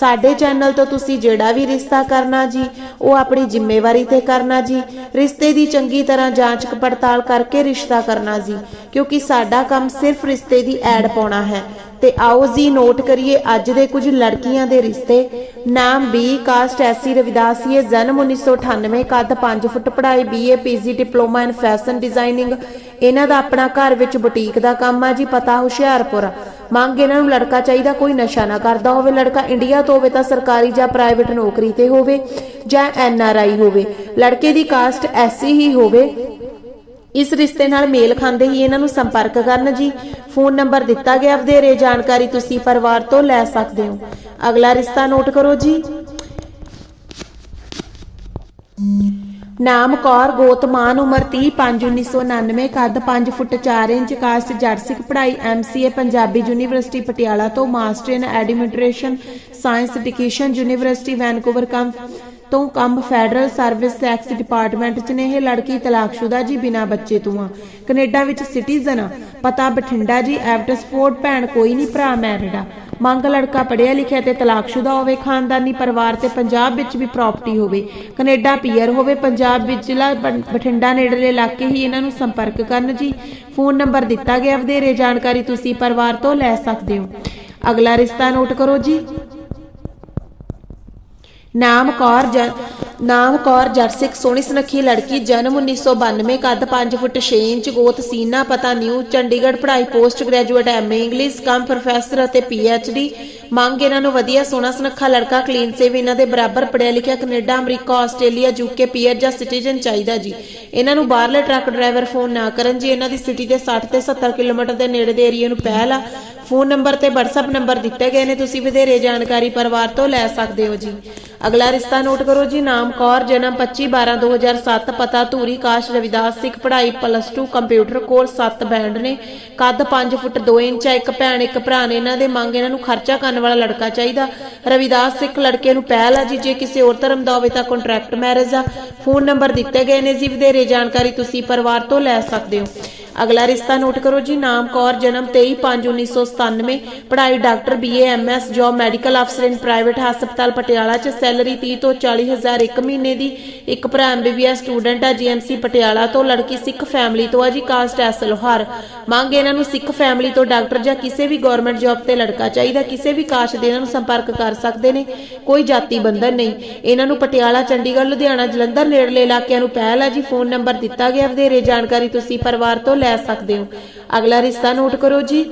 ਸਾਡੇ ਚੈਨਲ ਤੋਂ ਤੁਸੀਂ ਜਿਹੜਾ ਵੀ ਰਿਸ਼ਤਾ ਕਰਨਾ ਜੀ, ਉਹ ਆਪਣੀ ਜ਼ਿੰਮੇਵਾਰੀ ਤੇ ਕਰਨਾ ਜੀ। ਰਿਸ਼ਤੇ ਦੀ ਚੰਗੀ ਤਰ੍ਹਾਂ ਜਾਂਚ ਪੜਤਾਲ ਕਰਕੇ ਰਿਸ਼ਤਾ ਕਰਨਾ ਜੀ, ਕਿਉਂਕਿ ਸਾਡਾ ਕੰਮ ਸਿਰਫ ਰਿਸ਼ਤੇ ਦੀ ਐਡ ਪਾਉਣਾ ਹੈ। ਤੇ ਆਓ ਜੀ ਨੋਟ ਕਰੀਏ, ਅੱਜ ਦੇ ਕੁਝ ਲੜਕੀਆਂ ਦੇ ਰਿਸ਼ਤੇ। ਨਾਮ ਬੀ ਕਾਸਟ ਐਸੀ ਰਵਿਦਾਸੀਏ ਜਨਮ 1998 ਕੱਦ 5 ਫੁੱਟ, ਪੜ੍ਹਾਈ BA PG diploma in fashion designing ਇਹਨਾਂ ਦਾ ਆਪਣਾ ਘਰ ਵਿੱਚ ਬੁਟੀਕ ਦਾ ਕੰਮ ਆ ਜੀ, ਪਤਾ ਹੁਸ਼ਿਆਰਪੁਰ। ਮੰਗ ਇਹਨਾਂ ਨੂੰ ਲੜਕਾ ਚਾਹੀਦਾ, ਕੋਈ ਨਸ਼ਾ ਨਾ ਕਰਦਾ ਹੋਵੇ। ਲੜਕਾ ਇੰਡੀਆ ਤੋਂ ਹੋਵੇ ਤਾਂ ਸਰਕਾਰੀ ਜਾਂ ਪ੍ਰਾਈਵੇਟ ਨੌਕਰੀ ਤੇ ਹੋਵੇ ਜਾਂ ਐਨ ਆਰ ਆਈ ਹੋਵੇ। ਲੜਕੇ ਦੀ ਕਾਸਟ ਐਸੀ ਹੀ ਹੋਵੇ, ਇਸ ਰਿਸ਼ਤੇ ਨਾਲ ਮੇਲ ਖਾਂਦੇ ਹੀ ਇਹਨਾਂ ਨੂੰ ਸੰਪਰਕ ਕਰਨ ਜੀ। ਫੋਨ ਨੰਬਰ ਦਿੱਤਾ ਗਿਆ, ਵਧੇਰੇ ਜਾਣਕਾਰੀ ਤੁਸੀਂ ਪਰਿਵਾਰ ਤੋਂ ਲੈ ਸਕਦੇ ਹੋ। ਅਗਲਾ ਰਿਸ਼ਤਾ ਨੋਟ ਕਰੋ ਜੀ। ਨਾਮ ਕੌਰ ਗੋਤਮਾਨ ਉਮਰ 30 5 1999 ਕੱਦ 5 ਫੁੱਟ 4 ਇੰਚ ਕਾਸਟ ਜੱਟ ਪੜ੍ਹਾਈ ਐਮਸੀਏ ਪੰਜਾਬੀ ਯੂਨੀਵਰਸਿਟੀ ਪਟਿਆਲਾ ਤੋਂ master in administration science education university Vancouver ਕੰਮ ਤੋਂ ਕੰਮ ਫੈਡਰਲ ਸਰਵਿਸ ਟੈਕਸ ਡਿਪਾਰਟਮੈਂਟ 'ਚ ਨੇ। ਇਹ ਲੜਕੀ ਤਲਾਕਸ਼ੁਦਾ ਜੀ, ਬਿਨਾ ਬੱਚੇ ਤੋਂ ਆ। ਕੈਨੇਡਾ ਵਿੱਚ ਸਿਟੀਜ਼ਨ ਆ। ਪਤਾ ਬਠਿੰਡਾ ਜੀ ਐਵਟਸਫੋਰਡ ਭੈਣ ਕੋਈ ਨਹੀਂ ਭਰਾ ਮੈਰਿਡ ਆ ਮੰਗ ਲੜਕਾ ਪੜ੍ਹਿਆ ਲਿਖਿਆ ਤੇ ਤਲਾਕਸ਼ੁਦਾ ਹੋਵੇ, ਖਾਨਦਾਨੀ ਪਰਿਵਾਰ ਤੇ ਪੰਜਾਬ ਵਿੱਚ ਵੀ ਪ੍ਰਾਪਰਟੀ ਹੋਵੇ, ਕੈਨੇਡਾ ਪੀਅਰ ਹੋਵੇ, ਪੰਜਾਬ ਵਿੱਚ ਜ਼ਿਲ੍ਹਾ ਬਠਿੰਡਾ ਨੇੜਲੇ ਇਲਾਕੇ ਹੀ ਇਹਨਾਂ ਨੂੰ ਸੰਪਰਕ ਕਰਨ ਜੀ। ਫੋਨ ਨੰਬਰ ਦਿੱਤਾ ਗਿਆ, ਵਧੇਰੇ ਜਾਣਕਾਰੀ ਤੁਸੀਂ ਪਰਿਵਾਰ ਤੋਂ ਲੈ ਸਕਦੇ ਹੋ। ਅਗਲਾ ਰਿਸ਼ਤਾ ਨੋਟ ਕਰੋ ਜੀ। ਨਾਮ ਕੌਰ ਨਾਮ ਕੌਰ ਜਰਸਿਕ ਸੋਹਣੀ ਸੁਨੱਖੀ ਲੜਕੀ, ਜਨਮ 1992 ਕੱਦ 5 ਫੁੱਟ 6 ਇੰਚ, ਗੋਤ ਸੀਨਾ, ਪਤਾ ਨਿਊ, ਚੰਡੀਗੜ੍ਹ ਪੜ੍ਹਾਈ, post graduate MA English, cum professor ਅਤੇ ਪੀਐਚਡੀ ਮੰਗ ਇਹਨਾਂ ਨੂੰ ਵਧੀਆ, ਸੋਹਣਾ, ਸੁਨੱਖਾ ਲੜਕਾ, ਕਲੀਨ ਸੇਵ, ਇਹਨਾਂ ਦੇ ਬਰਾਬਰ ਪੜ੍ਹਿਆ ਲਿਖਿਆ, Canada, America, Australia, UK PR ਜਾਂ ਸਿਟੀਜ਼ਨ ਚਾਹੀਦਾ ਜੀ। ਇਹਨਾਂ ਨੂੰ ਬਾਹਰਲੇ ਟਰੱਕ ਡਰਾਈਵਰ ਫੋਨ ਨਾ ਕਰਨ ਜੀ, ਇਹਨਾਂ ਦੀ ਸਿਟੀ ਦੇ 60 ਤੇ 70 ਕਿਲੋਮੀਟਰ ਦੇ ਨੇੜੇ ਦੇ ਏਰੀਆ ਨੂੰ ਪਹਿਲ ਆ। ਫੋਨ ਨੰਬਰ ਤੇ WhatsApp ਨੰਬਰ ਦਿੱਤੇ ਗਏ ਨੇ, ਤੁਸੀਂ ਵਧੇਰੇ ਜਾਣਕਾਰੀ ਪਰਿਵਾਰ ਤੋਂ ਲੈ ਸਕਦੇ ਹੋ ਜੀ। ਅਗਲਾ ਰਿਸ਼ਤਾ ਨੋਟ ਕਰੋ ਜੀ, ਨਾਮ ਕੌਰ, ਜਨਮ 25 12 2007 ਪਤਾ ਧੂਰੀ, ਕਾਸ਼ ਰਵਿਦਾਸ ਸਿੱਖ, ਪੜ੍ਹਾਈ ਪਲੱਸ 2 ਕੰਪਿਊਟਰ ਕੋਰਸ 7 ਬੈਂਡ ਨੇ। ਕੱਦ 5 ਫੁੱਟ 2 ਇੰਚ ਆ, ਇੱਕ ਭੈਣ, ਇੱਕ ਭਰਾ ਨੇ। ਇਹਨਾਂ ਦੇ ਮੰਗ ਇਹਨਾਂ ਨੂੰ ਖਰਚਾ ਕਰਨ ਵਾਲਾ ਲੜਕਾ ਚਾਹੀਦਾ। ਰਵਿਦਾਸ ਸਿੱਖ ਲੜਕੇ ਨੂੰ ਪਹਿਲ ਆ ਜੀ, ਜੇ ਕਿਸੇ ਹੋਰ ਧਰਮ ਦਾ ਹੋਵੇ ਤਾਂ ਕੰਟਰੈਕਟ ਮੈਰਿਜ ਆ। ਫੋਨ ਨੰਬਰ ਦਿੱਤੇ ਗਏ ਨੇ ਜੀ, ਵਧੇਰੇ ਜਾਣਕਾਰੀ ਤੁਸੀਂ ਪਰਿਵਾਰ ਤੋਂ ਲੈ ਸਕਦੇ ਹੋ। ਅਗਲਾ ਰਿਸ਼ਤਾ ਨੋਟ ਕਰੋ ਜੀ, ਨਾਮ ਕੌਰ, ਜਨਮ 1997 ਪੜ੍ਹਾਈ doctor BA MS job medical ਅਫਸਰ ਇਨ ਪ੍ਰਾਈਵੇਟ ਹਸਪਤਾਲ ਪਟਿਆਲਾ ਚ ਸੈਲਰੀ 30 ਤੋਂ 40 ਹਜ਼ਾਰ ਇੱਕ ਮਹੀਨੇ ਦੀ। ਇੱਕ ਭਰਾ ਐਮਬੀਬੀਐਸ ਸਟੂਡੈਂਟ ਆ ਜੀਐਮਸੀ ਪਟਿਆਲਾ ਤੋਂ, ਲੜਕੀ ਸਿੱਖ ਫੈਮਿਲੀ ਤੋਂ ਆ ਜੀ ਕਾਸਟ ਐਸ ਲੋਹਾਰ। ਮੰਗ ਇਹਨਾਂ ਨੂੰ ਸਿੱਖ ਫੈਮਿਲੀ ਤੋਂ ਡਾਕਟਰ ਜਾਂ ਕਿਸੇ ਵੀ ਗਵਰਨਮੈਂਟ ਜੌਬ ਤੇ ਲੜਕਾ ਚਾਹੀਦਾ, ਕਿਸੇ ਵੀ ਕਾਸ਼ ਦੇ ਇਹਨਾਂ ਨੂੰ ਸੰਪਰਕ ਕਰ ਸਕਦੇ ਨੇ, ਕੋਈ ਜਾਤੀ ਬੰਧਨ ਨਹੀਂ। ਇਹਨਾਂ ਨੂੰ ਪਟਿਆਲਾ, ਚੰਡੀਗੜ੍ਹ, ਲੁਧਿਆਣਾ, ਜਲੰਧਰ, ਨੇੜਲੇ ਇਲਾਕਿਆਂ ਨੂੰ ਪਹਿਲ ਆ ਜੀ ਫੋਨ ਨੰਬਰ ਦਿੱਤਾ ਗਿਆ, ਵਧੇਰੇ ਜਾਣਕਾਰੀ ਤੁਸੀਂ ਪਰਿਵਾਰ ਤੋਂ ਲੈ ਸਕਦੇ ਹੋ। ਅਗਲਾ ਰਿਸ਼ਤਾ ਨੋਟ ਕਰੋ ਜੀ।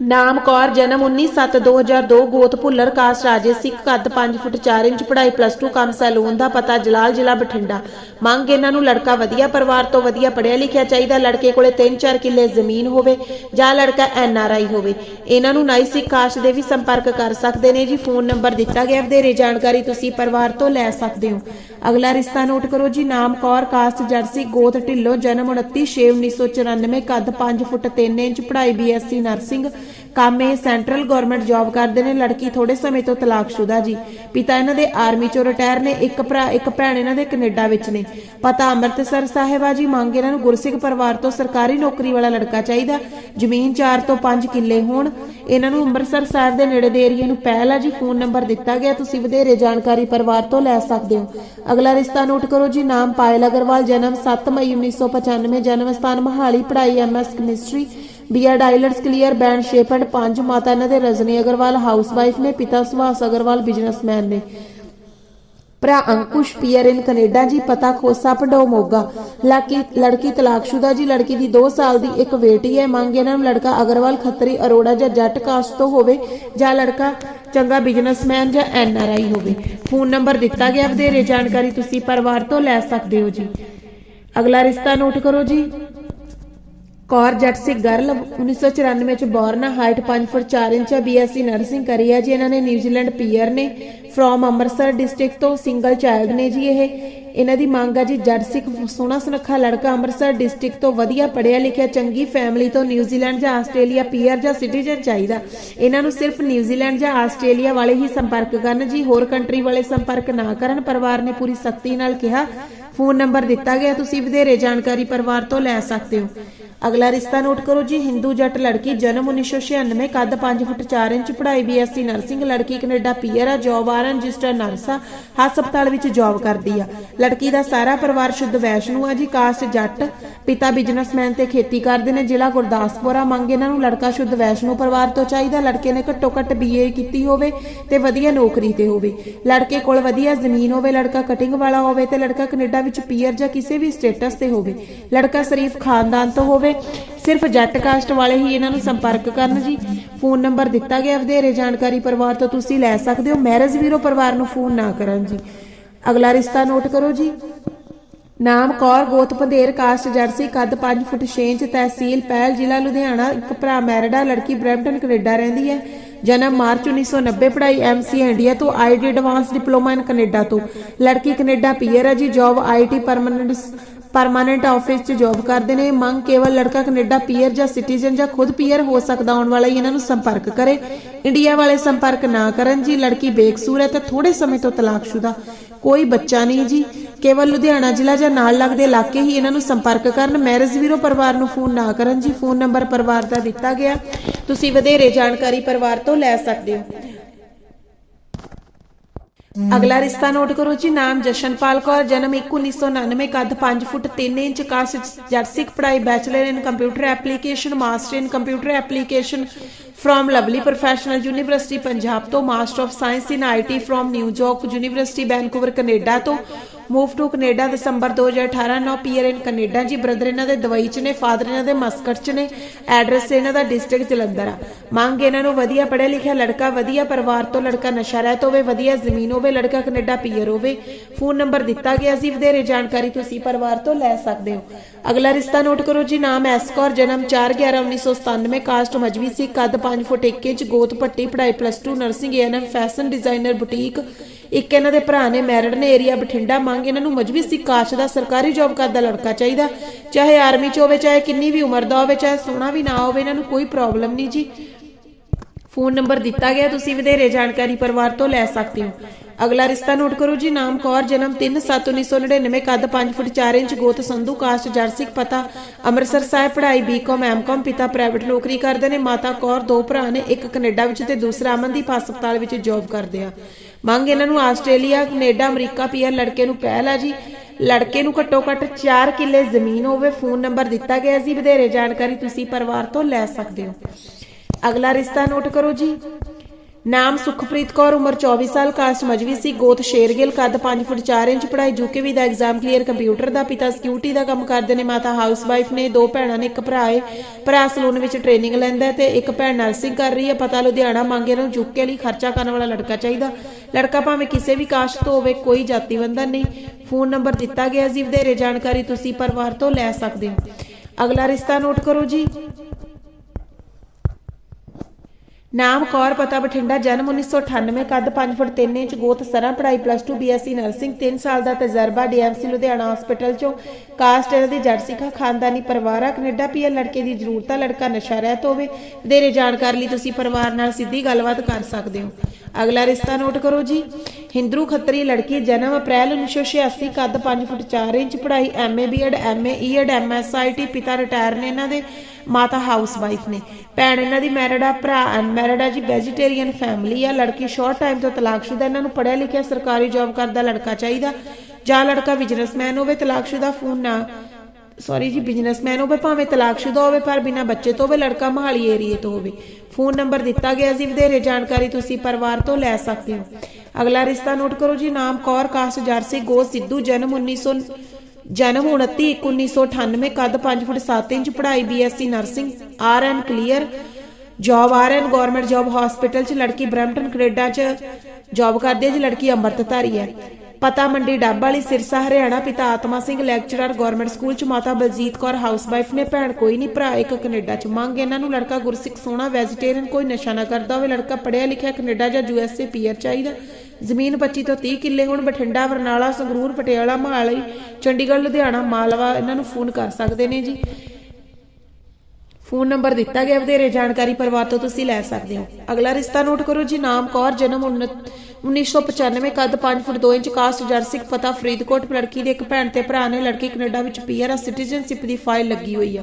ਨਾਮ ਕੌਰ, ਜਨਮ 19/7/2002 ਗੋਤ ਭੁੱਲਰ ਕਾਸਟ ਰਾਜੇ, ਸਿੱਖ ਕੱਦ 5 ਫੁੱਟ 4 ਇੰਚ, ਪੜ੍ਹਾਈ ਪਲੱਸ 2 ਕੰਮ, ਸੈਲੂਨ ਦਾ ਪਤਾ, ਜਲਾਲ ਜ਼ਿਲ੍ਹਾ ਬਠਿੰਡਾ। ਮੰਗ ਇਹਨਾਂ ਨੂੰ ਲੜਕਾ ਵਧੀਆ ਪਰਿਵਾਰ ਤੋਂ ਵਧੀਆ ਪੜ੍ਹਿਆ ਲਿਖਿਆ ਚਾਹੀਦਾ, ਲੜਕੇ ਕੋਲੇ 3-4 ਕਿੱਲੇ ਜ਼ਮੀਨ ਹੋਵੇ ਜਾਂ ਲੜਕਾ ਐਨ ਆਰ ਆਈ ਹੋਵੇ। ਇਹਨਾਂ ਨੂੰ ਨਾਈ ਸਿੱਖ ਕਾਸਟ ਦੇ ਵੀ ਸੰਪਰਕ ਕਰ ਸਕਦੇ ਨੇ ਜੀ, ਫੋਨ ਨੰਬਰ ਦਿੱਤਾ ਗਿਆ, ਵਧੇਰੇ ਜਾਣਕਾਰੀ ਤੁਸੀਂ ਪਰਿਵਾਰ ਤੋਂ ਲੈ ਸਕਦੇ ਹੋ। ਅਗਲਾ ਰਿਸ਼ਤਾ ਨੋਟ ਕਰੋ ਜੀ, ਨਾਮ ਕੌਰ ਕਾਸਟ ਜਰਸੀ, ਗੋਤ ਢਿੱਲੋਂ, ਜਨਮ 29/6/1994 ਕੱਦ 5 ਫੁੱਟ 3 ਇੰਚ, ਪੜ੍ਹਾਈ ਬੀਐਸਸੀ ਨਰਸਿੰਗ ਕੰਮ ਸੈਂਟਰਲ ਗਵਰਨਮੈਂਟ ਜੌਬ ਕਰਦੇ ਨੇ, ਲੜਕੀ ਥੋੜੇ ਸਮੇਂ ਤੋਂ ਤਲਾਕਸ਼ੁਦਾ ਜੀ। ਪਿਤਾ ਇਹਨਾਂ ਦੇ ਆਰਮੀ ਚੋਂ ਰਿਟਾਇਰ ਨੇ, ਇੱਕ ਭਰਾ, ਇੱਕ ਭੈਣ ਇਹਨਾਂ ਦੇ ਕੈਨੇਡਾ ਵਿੱਚ ਨੇ। ਪਤਾ ਅੰਮ੍ਰਿਤਸਰ ਸਾਹਿਬ ਜੀ, ਮੰਗ ਇਹਨਾਂ ਨੂੰ ਗੁਰਸਿੱਖ ਪਰਿਵਾਰ ਤੋਂ ਸਰਕਾਰੀ ਨੌਕਰੀ ਵਾਲਾ ਲੜਕਾ ਚਾਹੀਦਾ। ਜ਼ਮੀਨ 4 ਤੋਂ 5 ਕਿੱਲੇ ਹੋਣ। ਇਹਨਾਂ ਨੂੰ ਅੰਮ੍ਰਿਤਸਰ ਸਾਹਿਬ ਦੇ ਨੇੜੇ ਦੇ ਏਰੀਆ ਨੂੰ ਪਹਿਲ ਆ ਜੀ, ਫੋਨ ਨੰਬਰ ਦਿੱਤਾ ਗਿਆ, ਤੁਸੀਂ ਵਧੇਰੇ ਜਾਣਕਾਰੀ ਪਰਿਵਾਰ ਤੋਂ ਲੈ ਸਕਦੇ ਹੋ। ਅਗਲਾ ਰਿਸ਼ਤਾ ਨੋਟ ਕਰੋ ਜੀ, ਨਾਮ ਪਾਇਲ ਅਗਰਵਾਲ, ਜਨਮ 7 ਮਈ 1995 ਜਨਮ ਸਥਾਨ ਮਹਾਲੀ, ਪੜ੍ਹਾਈ MS chemistry. BEd IELTS clear band shape and 5 ਮਾਤਾ ਇਹਨਾਂ ਦੇ ਰਜਨੀ ਅਗਰਵਾਲ ਹਾਊਸਵਾਈਫ ਨੇ ਪਿਤਾ ਸੁਭਾਸ਼ ਅਗਰਵਾਲ ਬਿਜ਼ਨਸਮੈਨ ਨੇ ਭਰਾ ਅੰਕੁਸ਼ ਪੀਅਰ ਇਨ ਕੈਨੇਡਾ ਜੀ, ਪਤਾ ਖੋਸਾ ਪਡੋ ਮੋਗਾ। ਲੜਕੀ ਲੜਕੀ ਤਲਾਕਸ਼ੁਦਾ ਜੀ, ਲੜਕੀ ਦੀ 2 ਸਾਲ ਦੀ ਇੱਕ ਬੇਟੀ ਹੈ। ਮੰਗ ਇਹਨਾਂ ਨੂੰ ਲੜਕਾ ਅਗਰਵਾਲ ਖੱਤਰੀ ਅਰੋੜਾ ਜਾਂ ਜੱਟ ਕਾਸਟ ਤੋਂ ਹੋਵੇ ਜਾਂ ਲੜਕਾ ਚੰਗਾ ਬਿਜ਼ਨਸਮੈਨ ਜਾਂ ਐਨ ਆਰ ਆਈ ਹੋਵੇ। ਫੋਨ ਨੰਬਰ ਦਿੱਤਾ ਗਿਆ, ਵਧੇਰੇ ਜਾਣਕਾਰੀ ਤੁਸੀਂ ਪਰਿਵਾਰ ਤੋਂ ਲੈ ਸਕਦੇ ਹੋ ਜੀ। ਅਗਲਾ ਰਿਸ਼ਤਾ ਨੋਟ ਕਰੋ ਜੀ। ਕੌਰ ਜੱਟ ਸਿੰਘ ਗਰਲ 1994 ਚ born height 5 foot 4 inch BSc nursing ਕਰੀ ਹੈ ਜੀ। ਇਹਨਾਂ ਨੇ ਨਿਊਜ਼ੀਲੈਂਡ ਪੀਅਰ ਨੇ ਫਰੋਮ ਅੰਮ੍ਰਿਤਸਰ ਡਿਸਟ੍ਰਿਕਟ ਤੋਂ ਸਿੰਗਲ ਚਾਈਲਡ ਨੇ ਜੀ ਇਹ। ਇਹਨਾਂ ਦੀ ਮੰਗ ਹੈ ਜੀ, ਜੱਟ ਸਿੱਖ ਸੋਹਣਾ ਸੁਨੱਖਾ ਲੜਕਾ ਅੰਮ੍ਰਿਤਸਰ ਡਿਸਟ੍ਰਿਕਟ ਤੋਂ ਵਧੀਆ ਪੜਿਆ ਲਿਖਿਆ, ਚੰਗੀ ਫੈਮਿਲੀ ਤੋਂ ਨਿਊਜ਼ੀਲੈਂਡ ਜਾਂ ਆਸਟ੍ਰੇਲੀਆ ਪੀਅਰ ਜਾਂ ਸਿਟੀਜ਼ਨ ਚਾਹੀਦਾ। ਇਹਨਾਂ ਨੂੰ ਸਿਰਫ ਨਿਊਜ਼ੀਲੈਂਡ ਜਾਂ ਆਸਟ੍ਰੇਲੀਆ ਵਾਲੇ ਹੀ ਸੰਪਰਕ ਕਰਨ ਜੀ, ਹੋਰ ਕੰਟਰੀ ਵਾਲੇ ਸੰਪਰਕ ਨਾ ਕਰਨ। ਪਰਿਵਾਰ ਨੇ ਪੂਰੀ ਸਖਤੀ ਨਾਲ ਕਿਹਾ ਫੋਨ ਨੰਬਰ ਦਿੱਤਾ ਗਿਆ, ਤੁਸੀਂ ਵਧੇਰੇ ਜਾਣਕਾਰੀ ਪਰਿਵਾਰ ਤੋਂ ਲੈ ਸਕਦੇ ਹੋ। ਅਗਲਾ ਰਿਸ਼ਤਾ ਨੋਟ ਕਰੋ ਜੀ, ਹਿੰਦੂ ਜੱਟ ਲੜਕੀ ਜਨਮ 1996 ਕੱਦ 5 ਫੁੱਟ 4 ਇੰਚ, ਪੜ੍ਹਾਈ ਬੀਐਸਸੀ ਨਰਸਿੰਗ, ਲੜਕੀ ਕੈਨੇਡਾ ਪੀਅਰ ਆ, ਜੌਬ ਆ, ਰਜਿਸਟਰ ਨਰਸ ਆ, ਹਸਪਤਾਲ ਵਿੱਚ ਜੌਬ ਕਰਦੀ ਆ। ਲੜਕੀ ਦਾ ਸਾਰਾ ਪਰਿਵਾਰ ਸ਼ੁੱਧ ਵੈਸ਼ਨੂ ਆ ਜੀ, ਕਾਸਟ ਜੱਟ, ਪਿਤਾ ਬਿਜ਼ਨਸਮੈਨ ਤੇ ਖੇਤੀ ਕਰਦੇ ਨੇ, ਜ਼ਿਲ੍ਹਾ ਗੁਰਦਾਸਪੁਰ ਆ, ਮੰਗ ਇਹਨਾਂ ਨੂੰ ਲੜਕਾ ਸ਼ੁੱਧ ਵੈਸ਼ਨੂ ਪਰਿਵਾਰ ਤੋਂ ਚਾਹੀਦਾ, ਲੜਕੇ ਨੇ ਘੱਟੋ ਘੱਟ ਬੀਏ ਕੀਤੀ ਹੋਵੇ ਤੇ ਵਧੀਆ ਨੌਕਰੀ ਤੇ ਹੋਵੇ। ਲੜਕੇ ਕੋਲ ਵਧੀਆ ਜ਼ਮੀਨ ਹੋਵੇ, ਲੜਕਾ ਕਟਿੰਗ ਵਾਲਾ ਹੋਵੇ ਤੇ ਲੜਕਾ ਕੈਨੇਡਾ ਵਿੱਚ ਪੀਅਰ ਜਾਂ ਕਿਸੇ ਵੀ ਸਟੇਟਸ ਤੇ ਹੋਵੇ, ਲੜਕਾ ਸ਼ਰੀਫ ਖਾਨਦਾਨ ਤੋਂ ਹੋਵੇ, ਸਿਰਫ ਜੱਟ ਕਾਸਟ ਵਾਲੇ ਹੀ ਇਹਨਾਂ ਨੂੰ ਸੰਪਰਕ ਕਰਨ ਜੀ। ਫੋਨ ਨੰਬਰ ਦਿੱਤਾ ਗਿਆ, ਵਧੇਰੇ ਜਾਣਕਾਰੀ ਪਰਿਵਾਰ ਤੋਂ ਤੁਸੀਂ ਲੈ ਸਕਦੇ ਹੋ। ਮੈਰਿਜ ਵੀਰੋ ਪਰਿਵਾਰ ਨੂੰ ਫੋਨ ਨਾ ਕਰਨ ਜੀ। ਅਗਲਾ ਰਿਸ਼ਤਾ ਨੋਟ ਕਰੋ ਜੀ। ਨਾਮ ਕੌਰ, ਗੋਤ ਪੰਧੇਰ, ਕਾਸਟ ਜਰਸੀ, ਕੱਦ 5 ਫੁੱਟ 6 ਇੰਚ, ਤਹਿਸੀਲ ਪਹਿਲ ਜ਼ਿਲ੍ਹਾ ਲੁਧਿਆਣਾ। ਇੱਕ ਭਰਾ ਮੈਰਿਡਾ, ਲੜਕੀ ਬਰੈਂਪਟਨ, ਕੈਨੇਡਾ ਰਹਿੰਦੀ ਹੈ। ਜਨਮ ਮਾਰਚ 1990 ਪੜ੍ਹਾਈ ਐਮਸੀਏ ਇੰਡੀਆ ਤੋਂ ID advance diploma in Canada ਤੋਂ ਲੜਕੀ ਕੈਨੇਡਾ ਪੀਅਰ ਹੈ ਜੀ job IT permanent permanent office 'ਚ ਜੌਬ ਕਰਦੇ ਨੇ. ਮੰਗ ਕੇਵਲ ਲੜਕਾ ਕੈਨੇਡਾ ਪੀਅਰ ਜਾਂ ਸਿਟੀਜ਼ਨ ਜਾਂ ਖੁਦ ਪੀਅਰ ਹੋ ਸਕਦਾ ਆਉਣ ਵਾਲਾ ਹੀ ਇਹਨਾਂ ਨੂੰ ਸੰਪਰਕ ਕਰੇ ਇੰਡੀਆ ਵਾਲੇ ਸੰਪਰਕ ਨਾ ਕਰਨ ਜੀ, ਲੜਕੀ ਬੇਕਸੂਰ ਹੈ ਤੇ ਥੋੜੇ ਸਮੇਂ ਤੋਂ ਤਲਾਕਸ਼ੁਦਾ। ਕੋਈ ਬੱਚਾ ਨਹੀਂ ਜੀ। ਕੇਵਲ ਲੁਧਿਆਣਾ ਜ਼ਿਲ੍ਹਾ ਜਾਂ ਨਾਲ ਲੱਗਦੇ ਇਲਾਕੇ ਹੀ ਇਹਨਾਂ ਨੂੰ ਸੰਪਰਕ ਕਰਨ। ਮੈਰਿਜ ਵੀਰੋ ਪਰਿਵਾਰ ਨੂੰ ਫੋਨ ਨਾ ਕਰਨ ਜੀ। ਫੋਨ ਨੰਬਰ ਪਰਿਵਾਰ ਦਾ ਦਿੱਤਾ ਗਿਆ। ਤੁਸੀਂ ਵਧੇਰੇ ਜਾਣਕਾਰੀ ਪਰਿਵਾਰ ਤੋਂ ਲੈ ਸਕਦੇ ਹੋ। ਅਗਲਾ ਰਿਸ਼ਤਾ ਨੋਟ ਕਰੋ ਜੀ। ਨਾਮ ਜਸ਼ਨਪਾਲ ਕੌਰ, ਜਨਮ 1999 ਕੱਦ 5 ਫੁੱਟ 3 ਇੰਚ ਕਾਸਟ ਜਰਸਿਕ ਪੜ੍ਹਾਈ bachelor in computer application, master in computer application from Lovely Professional University Punjab ਤੋਂ master of science in IT from New York university Vancouver Canada ਤੋਂ move to Canada December 2018 no PR in Canada ਜੀ। Brother ਇਹਨਾਂ ਦੇ ਦਵਾਈ ਚ ਨੇ, father ਇਹਨਾਂ ਦੇ ਮਸਕਟ ਚ ਨੇ, ਐਡਰੈਸ ਇਹਨਾਂ ਦਾ ਡਿਸਟ੍ਰਿਕਟ ਜਲੰਧਰ ਆ। ਮੰਗ ਇਹਨਾਂ ਨੂੰ ਵਧੀਆ ਪੜ੍ਹਿਆ ਲਿਖਿਆ ਲੜਕਾ, ਵਧੀਆ ਪਰਿਵਾਰ ਤੋਂ ਲੜਕਾ, ਨਸ਼ਾ ਰਹਿਤ ਹੋਵੇ, ਵਧੀਆ ਜ਼ਮੀਨ ਹੋਵੇ, ਲੜਕਾ ਕੈਨੇਡਾ ਪੀਅਰ ਹੋਵੇ। ਫੋਨ ਨੰਬਰ ਦਿੱਤਾ ਗਿਆ ਸੀ, ਵਧੇਰੇ ਜਾਣਕਾਰੀ ਤੁਸੀਂ ਪਰਿਵਾਰ ਤੋਂ ਲੈ ਸਕਦੇ ਹੋ। ਅਗਲਾ ਰਿਸ਼ਤਾ ਨੋਟ ਕਰੋ ਜੀ, ਨਾਮ ਐਸ ਕੌਰ, ਜਨਮ 4/11/1997 ਕਾਸਟ ਮਜਵੀ ਸੀ, ਕੱਦ 5 ਫੁੱਟ 1 ਇੰਚ, ਗੋਤ ਪੱਟੀ ਪੜਾਈ plus 2 nursing NM fashion designer boutique ਇੱਕ ਇਹਨਾਂ ਦੇ ਭਰਾ ਨੇ ਮੈਰਿਡ ਨੇ ਏਰੀਆ ਬਠਿੰਡਾ ਮੰਗ ਇਹਨਾਂ ਨੂੰ ਮਜਵੀ ਸੀ ਕਾਸ਼ ਦਾ ਸਰਕਾਰੀ ਜੌਬ ਕਰਦਾ ਲੜਕਾ ਚਾਹੀਦਾ। ਚਾਹੇ ਆਰਮੀ ਚ ਹੋਵੇ, ਚਾਹੇ ਕਿੰਨੀ ਵੀ ਉਮਰ ਦਾ ਹੋਵੇ, ਚਾਹੇ ਸੋਹਣਾ ਵੀ ਨਾ ਹੋਵੇ, ਇਹਨਾਂ ਨੂੰ ਕੋਈ ਪ੍ਰੋਬਲਮ ਨਹੀਂ ਜੀ। ਫੋਨ ਨੰਬਰ ਦਿੱਤਾ ਗਿਆ, ਤੁਸੀਂ ਵਧੇਰੇ ਜਾਣਕਾਰੀ ਪਰਿਵਾਰ ਤੋਂ ਲੈ ਸਕਦੇ ਹੋ। ਅਗਲਾ ਰਿਸ਼ਤਾ ਨੋਟ ਕਰੋ ਜੀ, ਨਾਮ ਕੌਰ, ਜਨਮ 3/7/1999 ਕੱਦ 5 ਫੁੱਟ 4 ਇੰਚ, ਗੋਤ ਸੰਧੂ ਕਾਸਟ ਜਰਸਿਕ ਪਤਾ, ਅੰਮ੍ਰਿਤਸਰ ਸਾਹਿਬ, ਪੜ੍ਹਾਈ ਬੀਕਾਮ ਐਮਕਾਮ ਪਿਤਾ ਪ੍ਰਾਈਵੇਟ ਨੌਕਰੀ ਕਰਦੇ ਨੇ, ਮਾਤਾ ਕੌਰ, ਦੋ ਭਰਾ ਨੇ, ਇੱਕ ਕੈਨੇਡਾ ਵਿੱਚ ਤੇ ਦੂਸਰਾ ਅਮਨਦੀਪ ਹਸਪਤਾਲ ਵਿੱਚ ਜੌਬ ਕਰਦੇ ਆ। ਮੰਗ ਇਹਨਾਂ ਨੂੰ ਆਸਟ੍ਰੇਲੀਆ, ਕੈਨੇਡਾ, ਅਮਰੀਕਾ ਪੀਆਰ ਲੜਕੇ ਨੂੰ ਪਹਿਲ ਆ ਜੀ। ਲੜਕੇ ਨੂੰ ਘੱਟੋ ਘੱਟ 4 ਕਿੱਲੇ ਜ਼ਮੀਨ ਹੋਵੇ, ਫੋਨ ਨੰਬਰ ਦਿੱਤਾ ਗਿਆ ਸੀ, ਵਧੇਰੇ ਜਾਣਕਾਰੀ ਤੁਸੀਂ ਪਰਿਵਾਰ ਤੋਂ ਲੈ ਸਕਦੇ ਹੋ। ਅਗਲਾ ਰਿਸ਼ਤਾ ਨੋਟ ਕਰੋ ਜੀ। ਨਾਮ ਸੁਖਪ੍ਰੀਤ ਕੌਰ, ਉਮਰ 24 ਸਾਲ, ਕਾਸਟ ਮਜਵੀ ਸੀ, ਗੋਤ ਸ਼ੇਰਗਿਲ ਕੱਦ 5 ਫੁੱਟ 4 ਇੰਚ, ਪੜ੍ਹਾਈ ਯੂਕੇਵੀ ਦਾ ਐਗਜ਼ਾਮ ਕਲੀਅਰ ਕੰਪਿਊਟਰ ਦਾ, ਪਿਤਾ ਸਿਕਿਉਰਿਟੀ ਦਾ ਕੰਮ ਕਰਦੇ ਨੇ, ਮਾਤਾ ਹਾਊਸਵਾਈਫ ਨੇ, ਦੋ ਭੈਣਾਂ ਨੇ, ਇੱਕ ਭਰਾ ਹੈ ਭਰਾ ਸਲੂਨ ਵਿੱਚ ਟ੍ਰੇਨਿੰਗ ਲੈਂਦਾ ਹੈ ਤੇ ਇੱਕ ਭੈਣ ਨਰਸਿੰਗ ਕਰ ਰਹੀ ਹੈ, ਪਤਾ ਲੁਧਿਆਣਾ ਮੰਗੇ ਨੂੰ ਯੂਕੇ ਲਈ ਖਰਚਾ ਕਰਨ ਵਾਲਾ ਲੜਕਾ ਚਾਹੀਦਾ। ਲੜਕਾ ਭਾਵੇਂ ਕਿਸੇ ਵੀ ਕਾਸਟ ਤੋਂ ਹੋਵੇ, ਕੋਈ ਜਾਤੀ ਬੰਧਨ ਨਹੀਂ। ਫੋਨ ਨੰਬਰ ਦਿੱਤਾ ਗਿਆ ਜੀ, ਵਧੇਰੇ ਜਾਣਕਾਰੀ ਤੁਸੀਂ ਪਰਿਵਾਰ ਤੋਂ ਲੈ ਸਕਦੇ ਹੋ। ਅਗਲਾ ਰਿਸ਼ਤਾ ਨੋਟ ਕਰੋ ਜੀ। ਨਾਮ ਕੌਰ, ਪਤਾ ਬਠਿੰਡਾ, ਜਨਮ 1998 ਕੱਦ 5 ਫੁੱਟ 3 ਇੰਚ, ਗੋਤ ਸਰਾ, ਪੜ੍ਹਾਈ ਪਲੱਸ 2 ਬੀਐਸਸੀ ਨਰਸਿੰਗ 3 ਸਾਲ ਦਾ ਤਜਰਬਾ ਡੀਐਮਸੀ ਲੁਧਿਆਣਾ ਹਸਪੀਟਲ ਚੋਂ। ਕਾਸਟ ਇਹਨਾਂ ਦੀ ਜੱਟ ਸਿੱਖਾ, ਖਾਨਦਾਨੀ ਪਰਿਵਾਰ ਆ, ਕੈਨੇਡਾ ਪੀਐਲ ਲੜਕੇ ਦੀ ਜ਼ਰੂਰਤ ਆ, ਲੜਕਾ ਨਸ਼ਾ ਰਹਿਤ ਹੋਵੇ। ਵਧੇਰੇ ਜਾਣਕਾਰੀ ਲਈ ਤੁਸੀਂ ਪਰਿਵਾਰ ਨਾਲ ਸਿੱਧੀ ਗੱਲਬਾਤ ਕਰ ਸਕਦੇ ਹੋ। ਅਗਲਾ ਰਿਸ਼ਤਾ ਨੋਟ ਕਰੋ ਜੀ। ਹਿੰਦੂ ਖੱਤਰੀ ਲੜਕੀ, ਜਨਮ ਅਪ੍ਰੈਲ 1986 ਕੱਦ 5 ਫੁੱਟ 4 ਇੰਚ, ਪੜ੍ਹਾਈ MA BEd MA EEd MSIT ਪਿਤਾ ਰਿਟਾਇਰ ਨੇ ਇਹਨਾਂ ਦੇ। ਮਾਤਾ ਹਾਊਸ ਵਾਈਫ ਨੇ। ਭੈਣ ਇਹਨਾਂ ਦੀ ਮੈਰਿਡ ਆ ਭਰਾ ਅਨਮੈਰਿਡ ਆ ਜੀ ਵੈਜੀਟੇਰੀਅਨ ਫੈਮਿਲੀ ਆ। ਲੜਕੀ ਸ਼ਾਰਟ ਟਾਈਮ ਤੋਂ ਤਲਾਕਸ਼ੁਦਾ, ਇਹਨਾਂ ਨੂੰ ਪੜ੍ਹਿਆ ਲਿਖਿਆ ਸਰਕਾਰੀ ਜੌਬ ਕਰਦਾ ਲੜਕਾ ਚਾਹੀਦਾ। ਜਾਂ ਲੜਕਾ ਬਿਜ਼ਨਸਮੈਨ ਹੋਵੇ, ਤਲਾਕਸ਼ੁਦਾ ਫੋਨ ਨਾ ਸੌਰੀ ਜੀ ਬਿਜ਼ਨਸਮੈਨ ਹੋਵੇ, ਭਾਵੇਂ ਤਲਾਕਸ਼ੁਦਾ ਹੋਵੇ, ਪਰ ਬਿਨਾ ਬੱਚੇ ਤੋਂ ਹੋਵੇ, ਲੜਕਾ ਮਹਾਲੀ ਏਰੀਏ ਤੋਂ ਹੋਵੇ। ਫੋਨ ਨੰਬਰ ਦਿੱਤਾ ਗਿਆ ਜੀ ਵਧੇਰੇ ਜਾਣਕਾਰੀ ਤੁਸੀਂ ਪਰਿਵਾਰ ਤੋਂ ਲੈ ਸਕਦੇ ਹੋ। ਅਗਲਾ ਰਿਸ਼ਤਾ ਨੋਟ ਕਰੋ ਜੀ, ਨਾਮ ਕੌਰ ਕਾਸਟ ਜਰਸੀ ਗੋ ਸਿੱਧੂ, ਜਨਮ 1900 ਜਨਮ 29 1998 ਕੱਦ 5 ਫੁੱਟ 7 ਇੰਚ, ਪੜ੍ਹਾਈ BSc nursing RN clear job RN government job hospital 'ਚ ਲੜਕੀ ਬ੍ਰੈਂਪਟਨ, ਕੈਨੇਡਾ 'ਚ ਜੌਬ ਕਰਦੀ ਹੈ, ਜੀ ਲੜਕੀ ਅੰਮ੍ਰਿਤਧਾਰੀ ਹੈ। ਪਤਾ ਮੰਡੀ ਡੱਬ ਵਾਲੀ ਸਿਰਸਾ ਹਰਿਆਣਾ ਪਿਤਾ ਆਤਮਾ ਸਿੰਘ ਲੈਕਚਰਰ ਗਵਰਨਮੈਂਟ ਸਕੂਲ ਚ ਮਾਤਾ ਬਲਜੀਤ ਕੌਰ ਹਾਊਸਵਾਈਫ ਨੇ ਭੈਣ ਕੋਈ ਨਹੀਂ, ਭਰਾ ਇੱਕ ਕੈਨੇਡਾ ਚ ਮੰਗ, ਇਹਨਾਂ ਨੂੰ ਲੜਕਾ ਗੁਰਸਿੱਖ ਸੋਹਣਾ ਵੈਜੀਟੇਰੀਅਨ ਕੋਈ ਨਸ਼ਾ ਨਾ ਕਰਦਾ ਹੋਵੇ, ਲੜਕਾ ਪੜ੍ਹਿਆ ਲਿਖਿਆ ਕੈਨੇਡਾ ਜਾਂ ਯੂਐਸਏ ਪੀਆਰ ਚਾਹੀਦਾ। ਜ਼ਮੀਨ 25 ਤੋਂ 30 ਕਿੱਲੇ ਹੁਣ, ਬਠਿੰਡਾ, ਬਰਨਾਲਾ, ਸੰਗਰੂਰ, ਪਟਿਆਲਾ, ਮਹਾਲੀ, ਚੰਡੀਗੜ੍ਹ, ਲੁਧਿਆਣਾ, ਮਾਲਵਾ, ਇਹਨਾਂ ਨੂੰ ਫੋਨ ਕਰ ਸਕਦੇ ਨੇ ਜੀ। ਫੋਨ ਨੰਬਰ ਦਿੱਤਾ ਗਿਆ, ਵਧੇਰੇ ਜਾਣਕਾਰੀ ਪਰਿਵਾਰ ਤੋਂ ਤੁਸੀਂ ਲੈ ਸਕਦੇ ਹੋ। ਅਗਲਾ ਰਿਸ਼ਤਾ ਨੋਟ ਕਰੋ ਜੀ, ਨਾਮ ਕੌਰ, ਜਨਮ 1995 ਕੱਦ 5 ਫੁੱਟ 2 ਇੰਚ ਕਾਸਟ ਜਰਸਿਕ ਪਤਾ ਫਰੀਦਕੋਟ ਲੜਕੀ ਦੇ ਇੱਕ ਭੈਣ ਤੇ ਭਰਾ ਨੇ ਲੜਕੀ ਕੈਨੇਡਾ ਵਿੱਚ ਪੀਆਰ ਸਿਟੀਜ਼ਨਸ਼ਿਪ ਦੀ ਫਾਈਲ ਲੱਗੀ ਹੋਈ ਆ।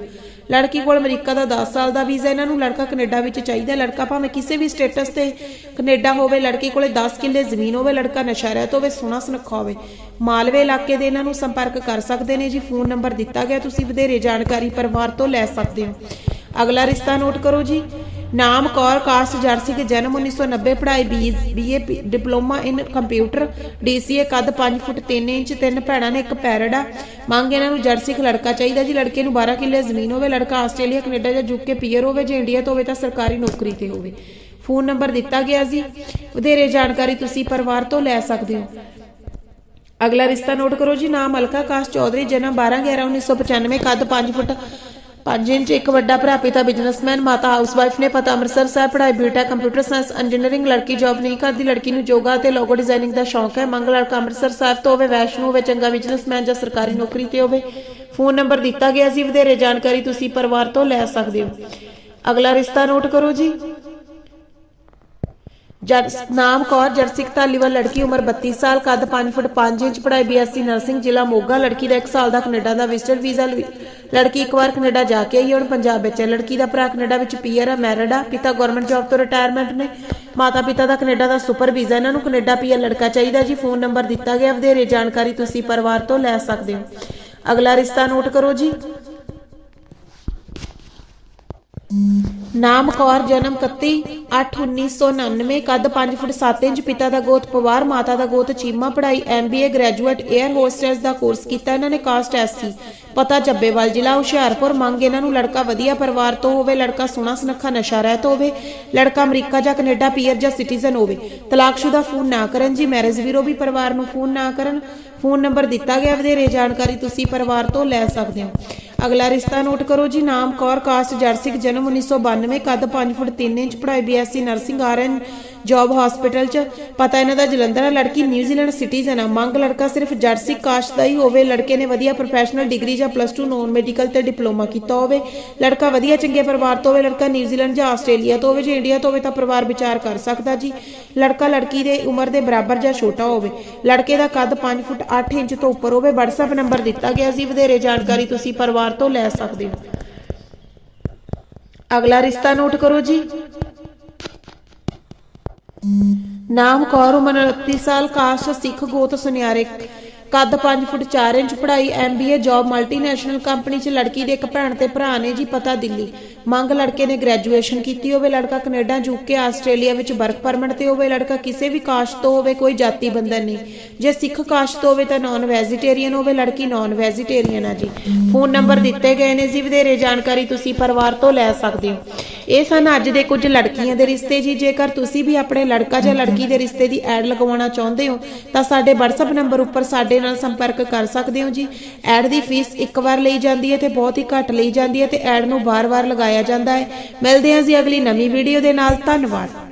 ਲੜਕੀ ਕੋਲ ਅਮਰੀਕਾ ਦਾ 10 ਸਾਲ ਦਾ ਵੀਜ਼ਾ, ਇਹਨਾਂ ਨੂੰ ਲੜਕਾ ਕੈਨੇਡਾ ਵਿੱਚ ਚਾਹੀਦਾ ਲੜਕਾ ਭਾਵੇਂ ਕਿਸੇ ਵੀ ਸਟੇਟਸ ਤੇ ਕੈਨੇਡਾ ਹੋਵੇ, ਲੜਕੀ ਕੋਲੇ 10 ਕਿੱਲੇ ਜ਼ਮੀਨ ਹੋਵੇ, ਲੜਕਾ ਨਸ਼ਾ ਰਹਿਤ ਹੋਵੇ, ਸੋਹਣਾ ਸੁਨੱਖਾ ਹੋਵੇ, ਮਾਲਵੇ ਇਲਾਕੇ ਦੇ ਇਹਨਾਂ ਨੂੰ ਸੰਪਰਕ ਕਰ ਸਕਦੇ ਨੇ ਜੀ, ਫੋਨ ਨੰਬਰ ਦਿੱਤਾ ਗਿਆ, ਤੁਸੀਂ ਵਧੇਰੇ ਜਾਣਕਾਰੀ ਪਰਿਵਾਰ ਤੋਂ ਲੈ ਸਕਦੇ ਹੋ। ਅਗਲਾ ਰਿਸ਼ਤਾ ਨੋਟ ਕਰੋ ਜੀ। ਨਾਮ ਕੌਰ ਕਾਸਟ ਜਰਸੀ ਕੇ ਜਨਮ 1990 ਪੜ੍ਹਾਈ BA diploma in computer DCA ਕੱਦ 5 ਫੁੱਟ 3 ਇੰਚ, ਤਿੰਨ ਭੈਣਾਂ ਨੇ ਇੱਕ ਪੈਰੜਾ ਮੰਗ ਇਹਨਾਂ ਨੂੰ ਜਰਸੀ ਇੱਕ ਲੜਕਾ ਚਾਹੀਦਾ ਜੀ, ਲੜਕੇ ਨੂੰ 12 ਕਿੱਲੇ ਜ਼ਮੀਨ ਹੋਵੇ, ਲੜਕਾ ਆਸਟ੍ਰੇਲੀਆ, ਕੈਨੇਡਾ ਜਾਂ ਯੂਕੇ ਪੀਅਰ ਹੋਵੇ, ਜੇ ਇੰਡੀਆ ਤੋਂ ਹੋਵੇ ਤਾਂ ਸਰਕਾਰੀ ਨੌਕਰੀ ਤੇ ਹੋਵੇ। ਫੋਨ ਨੰਬਰ ਦਿੱਤਾ ਗਿਆ ਜੀ। ਵਧੇਰੇ ਜਾਣਕਾਰੀ ਤੁਸੀਂ ਪਰਿਵਾਰ ਤੋਂ ਲੈ ਸਕਦੇ ਹੋ। ਅਗਲਾ ਰਿਸ਼ਤਾ ਨੋਟ ਕਰੋ ਜੀ, ਨਾਮ ਅਲਕਾ ਕਾਸ਼ ਚੌਧਰੀ, ਜਨਮ 12 11 1995 ਕੱਦ 5 ਫੁੱਟ 5 ਇੰਚ ਇੱਕ ਵੱਡਾ ਭਰਾ ਪਿਤਾ ਬਿਜ਼ਨਸਮੈਨ, ਮਾਤਾ ਹਾਊਸਵਾਈਫ ਨੇ ਪਤਾ ਅੰਮ੍ਰਿਤਸਰ ਸਾਹਿਬ ਪੜ੍ਹਾਈ ਬੀਟਾ ਕੰਪਿਊਟਰ ਸਾਇੰਸ, ਇੰਜੀਨੀਅਰਿੰਗ, ਲੜਕੀ ਜੌਬ ਨਹੀਂ ਕਰਦੀ। ਲੜਕੀ ਨੂੰ ਯੋਗਾ ਤੇ ਲੋਗੋ ਡਿਜ਼ਾਈਨਿੰਗ ਦਾ ਸ਼ੌਂਕ ਹੈ। ਮੰਗ ਲੜਕਾ ਅੰਮ੍ਰਿਤਸਰ ਸਾਹਿਬ ਤੋਂ ਹੋਵੇ, ਵੈਸ਼ਨੂ ਹੋਵੇ, ਚੰਗਾ ਬਿਜ਼ਨਸਮੈਨ ਜਾਂ ਸਰਕਾਰੀ ਨੌਕਰੀ ਤੇ ਹੋਵੇ, ਫੋਨ ਨੰਬਰ ਦਿੱਤਾ ਗਿਆ ਸੀ। ਵਧੇਰੇ ਜਾਣਕਾਰੀ ਤੁਸੀਂ ਪਰਿਵਾਰ ਤੋਂ ਲੈ ਸਕਦੇ ਹੋ। ਅਗਲਾ ਰਿਸ਼ਤਾ ਨੋਟ ਕਰੋ ਜੀ। ਨਾਮ ਕੌਰ ਜਰਸਿਕ ਧਾਲੀਵਾਲ, ਲੜਕੀ ਉਮਰ 32 ਸਾਲ, ਕੱਦ 5 ਫੁੱਟ 5 ਇੰਚ, ਪੜ੍ਹਾਈ ਬੀਐਸਸੀ ਨਰਸਿੰਗ ਜ਼ਿਲ੍ਹਾ ਮੋਗਾ। ਲੜਕੀ ਦਾ 1 ਸਾਲ ਦਾ ਕੈਨੇਡਾ ਦਾ ਵਿਜ਼ਟਰ ਵੀਜ਼ਾ ਲੜਕੀ ਇੱਕ ਵਾਰ ਕੈਨੇਡਾ ਜਾ ਕੇ ਆਈ ਹੁਣ ਪੰਜਾਬ ਵਿੱਚ ਹੈ। ਲੜਕੀ ਦਾ ਭਰਾ ਕੈਨੇਡਾ ਵਿੱਚ ਪੀਆਰ ਹੈ ਮੈਰਿਡ ਆ। ਪਿਤਾ ਗਵਰਨਮੈਂਟ ਜੌਬ ਤੋਂ ਰਿਟਾਇਰਮੈਂਟ ਨੇ। ਮਾਤਾ ਪਿਤਾ ਦਾ ਕੈਨੇਡਾ ਦਾ ਸੁਪਰ ਵੀਜ਼ਾ ਇਹਨਾਂ ਨੂੰ ਕੈਨੇਡਾ ਪੀਆਰ ਲੜਕਾ ਚਾਹੀਦਾ, ਜੀ ਫੋਨ ਨੰਬਰ ਦਿੱਤਾ ਗਿਆ, ਵਧੇਰੇ ਜਾਣਕਾਰੀ ਤੁਸੀਂ ਪਰਿਵਾਰ ਤੋਂ ਲੈ ਸਕਦੇ ਹੋ। ਅਗਲਾ ਰਿਸ਼ਤਾ ਨੋਟ ਕਰੋ ਜੀ। ਨਾਮ ਕੌਰ, ਜਨਮ 31 8 1999 ਕੱਦ 5 ਫੁੱਟ 7 ਇੰਚ, ਪਿਤਾ ਦਾ ਗੋਤ ਪਵਾਰ, ਮਾਤਾ ਦਾ ਗੋਤ ਚੀਮਾ ਪੜ੍ਹਾਈ ਐਮਬੀਏ ਗ੍ਰੈਜੂਏਟ 에ਅਰ ਹੋਸਟੈਸ ਦਾ ਕੋਰਸ ਕੀਤਾ, ਇਹਨਾਂ ਨੇ ਕਾਸਟ ਐਸਸੀ ਪਤਾ ਜੱਬੇਵਾਲ ਜ਼ਿਲ੍ਹਾ ਹੁਸ਼ਿਆਰਪੁਰ ਮੰਗ ਇਹਨਾਂ ਨੂੰ ਲੜਕਾ ਵਧੀਆ ਪਰਿਵਾਰ ਤੋਂ ਹੋਵੇ, ਲੜਕਾ ਸੋਹਣਾ ਸੁਨੱਖਾ ਨਸ਼ਾ ਰਹਿਤ ਹੋਵੇ, ਲੜਕਾ ਅਮਰੀਕਾ ਜਾਂ ਕੈਨੇਡਾ ਪੀਅਰ ਜਾਂ ਸਿਟੀਜ਼ਨ ਹੋਵੇ। ਤਲਾਕਸ਼ੁਦਾ ਫੋਨ ਨਾ ਕਰਨ ਜੀ, ਮੈਰਿਜ ਵੀਰੋ ਵੀ ਪਰਿਵਾਰ ਨੂੰ ਫੋਨ ਨਾ ਕਰਨ। ਫੋਨ ਨੰਬਰ ਦਿੱਤਾ ਗਿਆ ਵਧੇਰੇ ਜਾਣਕਾਰੀ ਤੁਸੀਂ ਪਰਿਵਾਰ ਤੋਂ ਲੈ ਸਕਦੇ ਹੋ। ਅਗਲਾ ਰਿਸ਼ਤਾ ਨੋਟ ਕਰੋ ਜੀ, ਨਾਮ, ਕੌਰ, ਕਾਸਟ ਜਰਸਿਕ ਜਨਮ 1992 ਕੱਦ 5 ਫੁੱਟ 3 ਇੰਚ, ਪੜ੍ਹਾਈ BSc nursing RN job hospital ਚ। ਪਤਾ ਇਹਨਾਂ ਦਾ ਜਲੰਧਰ ਆ ਲੜਕੀ ਨਿਊਜ਼ੀਲੈਂਡ ਸਿਟੀਜ਼ਨ ਆ। ਮੰਗ ਲੜਕਾ ਸਿਰਫ ਜਰਸੀ ਕਾਸਟ ਦਾ ਹੀ ਹੋਵੇ। ਲੜਕੇ ਨੇ ਵਧੀਆ ਪ੍ਰੋਫੈਸ਼ਨਲ ਡਿਗਰੀ ਜਾਂ ਪਲੱਸ 2 ਨੌਨ ਮੈਡੀਕਲ ਤੇ ਡਿਪਲੋਮਾ ਕੀਤਾ ਹੋਵੇ। ਲੜਕਾ ਵਧੀਆ ਚੰਗੇ ਪਰਿਵਾਰ ਤੋਂ ਹੋਵੇ। ਲੜਕਾ ਨਿਊਜ਼ੀਲੈਂਡ ਜਾਂ ਆਸਟ੍ਰੇਲੀਆ ਤੋਂ ਹੋਵੇ ਜੇ ਇੰਡੀਆ ਤੋਂ ਹੋਵੇ ਤਾਂ ਪਰਿਵਾਰ ਵਿਚਾਰ ਕਰ ਸਕਦਾ ਜੀ। ਲੜਕਾ ਲੜਕੀ ਦੇ ਉਮਰ ਦੇ ਬਰਾਬਰ ਜਾਂ ਛੋਟਾ ਹੋਵੇ। ਲੜਕੇ ਦਾ ਕੱਦ 5 ਫੁੱਟ 8 ਇੰਚ ਤੋਂ ਉੱਪਰ ਹੋਵੇ। WhatsApp ਨੰਬਰ ਦਿੱਤਾ ਗਿਆ ਸੀ। ਵਧੇਰੇ ਜਾਣਕਾਰੀ ਤੁਸੀਂ ਪਰਿਵਾਰ ਤੋਂ ਲੈ ਸਕਦੇ ਹੋ। ਅਗਲਾ ਰਿਸ਼ਤਾ ਨੋਟ ਕਰੋ ਜੀ। ਨਾਮ ਕੌਰ ਉਮਰ 29 ਸਾਲ ਕਾਸਟ ਸਿੱਖ ਗੋਤ ਸੁਨਿਆਰੇ। ਕੱਦ 5 ਫੁੱਟ 4 ਇੰਚ, ਪੜ੍ਹਾਈ ਐਮਬੀਏ ਜੌਬ ਮਲਟੀਨੈਸ਼ਨਲ ਕੰਪਨੀ 'ਚ ਲੜਕੀ ਦੇ ਇੱਕ ਭੈਣ ਤੇ ਭਰਾ ਨੇ ਜੀ ਪਤਾ ਦਿੱਲੀ। ਮੰਗ ਲੜਕੇ ਨੇ ਗ੍ਰੈਜੂਏਸ਼ਨ ਕੀਤੀ ਹੋਵੇ ਲੜਕਾ ਕੈਨੇਡਾ ਯੂਕੇ ਆਸਟ੍ਰੇਲੀਆ ਵਿੱਚ ਵਰਕ ਪਰਮਿਟ ਤੇ ਹੋਵੇ ਲੜਕਾ ਕਿਸੇ ਵੀ ਕਾਸਟ ਤੋਂ ਹੋਵੇ ਕੋਈ ਜਾਤੀ ਬੰਧਨ ਨਹੀਂ। ਜੇ ਸਿੱਖ ਕਾਸਟ ਤੋਂ ਹੋਵੇ ਤਾਂ ਨਾਨ ਵੈਜੀਟੇਰੀਅਨ ਹੋਵੇ ਲੜਕੀ ਨਾਨ ਵੈਜੀਟੇਰੀਅਨ ਆ ਜੀ। ਫੋਨ ਨੰਬਰ ਦਿੱਤੇ ਗਏ ਨੇ ਜੀ, ਵਧੇਰੇ ਜਾਣਕਾਰੀ ਤੁਸੀਂ ਪਰਿਵਾਰ ਤੋਂ ਲੈ ਸਕਦੇ ਹੋ। ਇਹ ਸਨ ਅੱਜ ਦੇ ਕੁਝ ਲੜਕੀਆਂ ਦੇ ਰਿਸ਼ਤੇ ਜੀ। ਜੇਕਰ ਤੁਸੀਂ ਵੀ ਆਪਣੇ ਲੜਕਾ ਜਾਂ ਲੜਕੀ ਦੇ ਰਿਸ਼ਤੇ ਦੀ ਐਡ ਲਗਵਾਉਣਾ ਚਾਹੁੰਦੇ ਹੋ, ਤਾਂ ਸਾਡੇ WhatsApp ਨੰਬਰ ਉੱਪਰ ਸਾਡੇ ਨਾਲ ਸੰਪਰਕ ਕਰ ਸਕਦੇ ਹੋ ਜੀ। ਐਡ ਦੀ ਫੀਸ ਇੱਕ ਵਾਰ ਲਈ ਜਾਂਦੀ ਹੈ ਤੇ ਬਹੁਤ ਹੀ ਘੱਟ ਲਈ ਜਾਂਦੀ ਹੈ ਤੇ ਐਡ ਨੂੰ ਵਾਰ-ਵਾਰ ਲਗਾਇਆ ਜਾਂਦਾ ਹੈ। ਮਿਲਦੇ ਹਾਂ ਜੀ ਅਗਲੀ ਨਵੀਂ ਵੀਡੀਓ ਦੇ ਨਾਲ। ਧੰਨਵਾਦ।